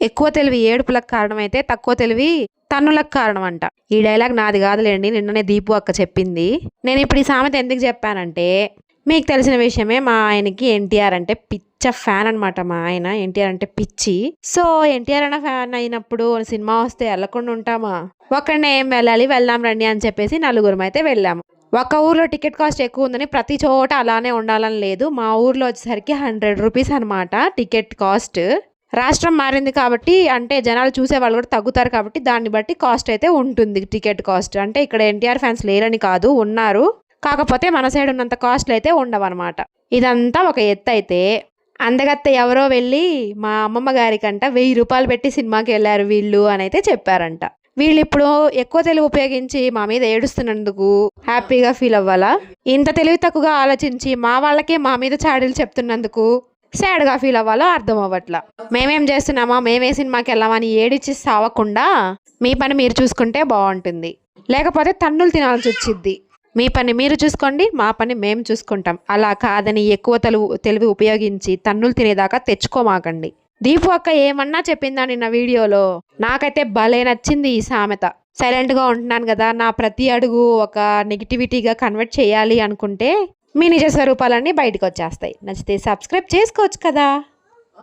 ఎక్కువ తెలివి ఏడుపులకు కారణమైతే తక్కువ తెలివి తన్నులకు కారణం అంట ఈ డైలాగ్ నాది కాదులేండి నిన్ననే దీపు అక్క చెప్పింది. నేను ఇప్పుడు ఈ సామెత ఎందుకు చెప్పానంటే మీకు తెలిసిన విషయమే మా ఆయనకి ఎన్టీఆర్ అంటే పిచ్చ ఫ్యాన్ అనమాట మా ఆయన. ఎన్టీఆర్ అంటే పిచ్చి. సో ఎన్టీఆర్ అన్న ఫ్యాన్ అయినప్పుడు సినిమా వస్తే వెళ్ళకుండా ఉంటామా? ఒక్కడనే ఏం వెళ్ళాలి? వెళ్దాం రండి అని చెప్పేసి నలుగురం అయితే వెళ్ళాము. ఒక ఊర్లో టికెట్ కాస్ట్ ఎక్కువ ఉందని ప్రతి చోట అలానే ఉండాలని లేదు. మా ఊర్లో వచ్చేసరికి హండ్రెడ్ రూపీస్ అనమాట టికెట్ కాస్ట్. రాష్ట్రం మారింది కాబట్టి అంటే జనాలు చూసే వాళ్ళు కూడా తగ్గుతారు కాబట్టి దాన్ని బట్టి కాస్ట్ అయితే ఉంటుంది టికెట్ కాస్ట్. అంటే ఇక్కడ ఎన్టీఆర్ ఫ్యాన్స్ లేరని కాదు ఉన్నారు. కాకపోతే మన సైడ్ ఉన్నంత కాస్ట్లు అయితే ఉండవన్నమాట. ఇదంతా ఒక ఎత్తు అయితే అందగత్త ఎవరో వెళ్ళి మా అమ్మమ్మ గారికంట వెయ్యి రూపాయలు పెట్టి సినిమాకి వెళ్ళారు వీళ్ళు అని అయితే చెప్పారంట. వీళ్ళు ఇప్పుడు ఎక్కువ తెలివి ఉపయోగించి మా మీద ఏడుస్తున్నందుకు హ్యాపీగా ఫీల్ అవ్వాలా? ఇంత తెలివి తక్కువగా ఆలోచించి మా వాళ్ళకే మా మీద చాడీలు చెప్తున్నందుకు సాడ్గా ఫీల్ అవ్వాలో అర్థం అవ్వట్లా. మేమేం చేస్తున్నామా మేమే సినిమాకి వెళ్ళామని ఏడిచి సావకుండా మీ పని మీరు చూసుకుంటే బాగుంటుంది లేకపోతే తన్నులు తినాల్సి వచ్చిద్ది. మీ పని మీరు చూసుకోండి మా పని మేము చూసుకుంటాం. అలా కాదని ఎక్కువ తెలుగు తెలివి ఉపయోగించి తన్నులు తినేదాకా తెచ్చుకోమాకండి. దీపు అక్క ఏమన్నా చెప్పిందా నిన్న వీడియోలో? నాకైతే భలే నచ్చింది ఈ సామెత. సైలెంట్గా ఉంటున్నాను కదా నా ప్రతి అడుగు ఒక నెగిటివిటీగా కన్వర్ట్ చేయాలి అనుకుంటే మీ నిజ స్వరూపాలన్నీ బయటకు వచ్చేస్తాయి. నచ్చితే సబ్స్క్రైబ్ చేసుకోవచ్చు కదా.